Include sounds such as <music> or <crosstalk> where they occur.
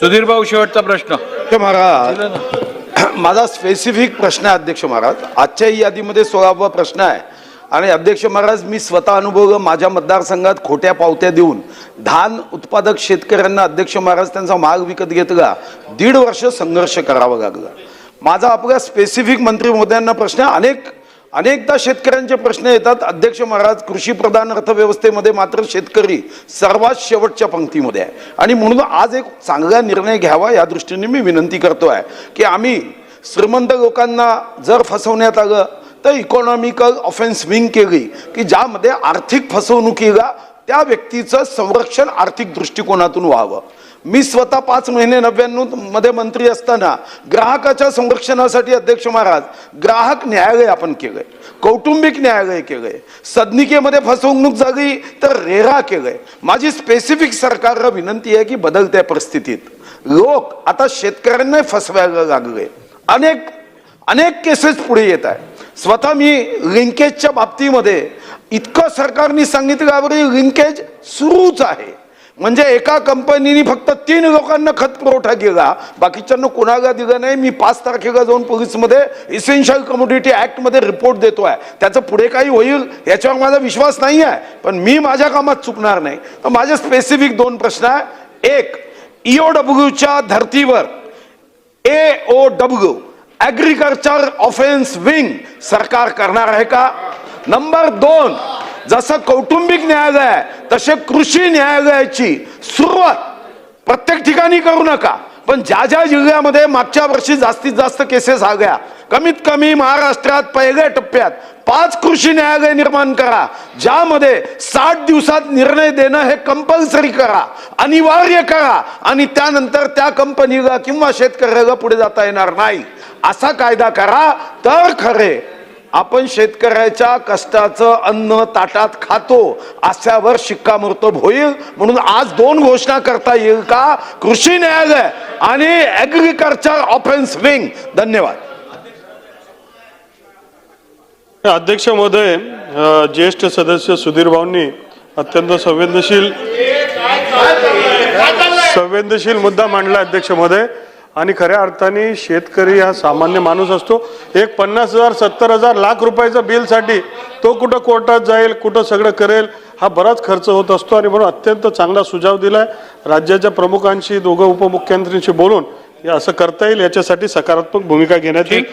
सुधीर भाऊ शेवटचा प्रश्न. महाराज. <clears throat> माझा स्पेसिफिक प्रश्न आहे अध्यक्ष महाराज. आजच्याही यादीमध्ये सोळावा प्रश्न आहे. आणि अध्यक्ष महाराज मी स्वतः अनुभव माझ्या मतदारसंघात खोट्या पावत्या देऊन धान उत्पादक शेतकऱ्यांना अध्यक्ष महाराज त्यांचा माग विकत घेतला. दीड वर्ष संघर्ष करावा लागला. माझा आपला स्पेसिफिक मंत्री महोदयांना प्रश्न आहे. अनेक अनेकदा शेतकऱ्यांचे प्रश्न येतात. अध्यक्ष महाराज कृषी प्रधान अर्थव्यवस्थेमध्ये मात्र शेतकरी सर्वात शेवटच्या पंक्तीमध्ये आहे. आणि म्हणून आज एक चांगला निर्णय घ्यावा या दृष्टीने मी विनंती करतो आहे की आम्ही श्रीमंत लोकांना जर फसवण्यात आलं तर इकॉनॉमिकल ऑफेन्स विंग केली की ज्यामध्ये आर्थिक फसवणुकीला त्या व्यक्तीचं संरक्षण आर्थिक दृष्टिकोनातून व्हावं. मी स्वतः पाच महिने नव्याण्णवमध्ये मंत्री असताना ग्राहकाच्या संरक्षणासाठी अध्यक्ष महाराज ग्राहक न्यायालय आपण केलंय कौटुंबिक न्यायालय केलंय सदनिकेमध्ये फसवणूक झाली तर रेरा केलंय. माझी स्पेसिफिक सरकारला विनंती आहे की बदलत्या परिस्थितीत. लोक आता शेतकऱ्यांना फसवायला लागले. अनेक अनेक केसेस पुढे येत आहे स्वतः मी लिंकेजच्या बाबतीमध्ये इतकं सरकारने सांगितलं लिंकेज सुरूच आहे. म्हणजे एका कंपनीने फक्त तीन लोकांना खत पुरवठा केला. बाकीच्यांना कोणाला दिला नाही. मी पाच तारखेला जाऊन पोलीसमध्ये इसेन्शियल कम्युनिटी ॲक्टमध्ये रिपोर्ट देतो आहे त्याचं पुढे काही होईल याच्यावर माझा विश्वास नाही आहे. पण मी माझ्या कामात चुकणार नाही. तर माझे स्पेसिफिक दोन प्रश्न आहे. एक E ईओडब्ल्यूच्या धर्तीवर A O W agriculture offence wing सरकार करणार आहे का? नंबर दोन जसं कौटुंबिक न्यायालय आहे तसे कृषी न्यायालयाची सुरुवात प्रत्येक ठिकाणी करू नका. पण ज्या ज्या जिल्ह्यामध्ये मागच्या वर्षी जास्तीत जास्त केसेस आल्या कमीत कमी महाराष्ट्रात पहिल्या टप्प्यात पाच कृषी न्यायालय निर्माण करा ज्यामध्ये साठ दिवसात निर्णय देणं हे कंपल्सरी करा अनिवार्य करा आणि त्यानंतर त्या कंपनीला किंवा शेतकऱ्याला पुढे जाता येणार नाही. असा कायदा करा तर खरे. आपण शेतकऱ्याच्या कष्टाचं अन्न ताटात खातो अशावर शिक्कामोर्तब होईल. म्हणून आज दोन घोषणा करता येईल का? कृषी न्यायालय आणि ऍग्रिकल्चर ऑफेन्स विंग धन्यवाद. अध्यक्ष महोदय ज्येष्ठ सदस्य सुधीर भाऊंनी अत्यंत संवेदनशील संवेदनशील मुद्दा मांडला अध्यक्ष महोदय. आणि खऱ्या अर्थाने शेतकरी हा सामान्य माणूस असतो. एक पन्नास हजार सत्तर हजार लाख रुपयाच्या बिलसाठी तो कुठं कोर्टात जाईल कुठं सगळं करेल हा बराच खर्च होत असतो आणि म्हणून अत्यंत चांगला सुझाव दिला आहे राज्याच्या प्रमुखांशी दोघं उपमुख्यमंत्र्यांशी बोलून असं करता येईल याच्यासाठी सकारात्मक भूमिका घेण्यात येईल.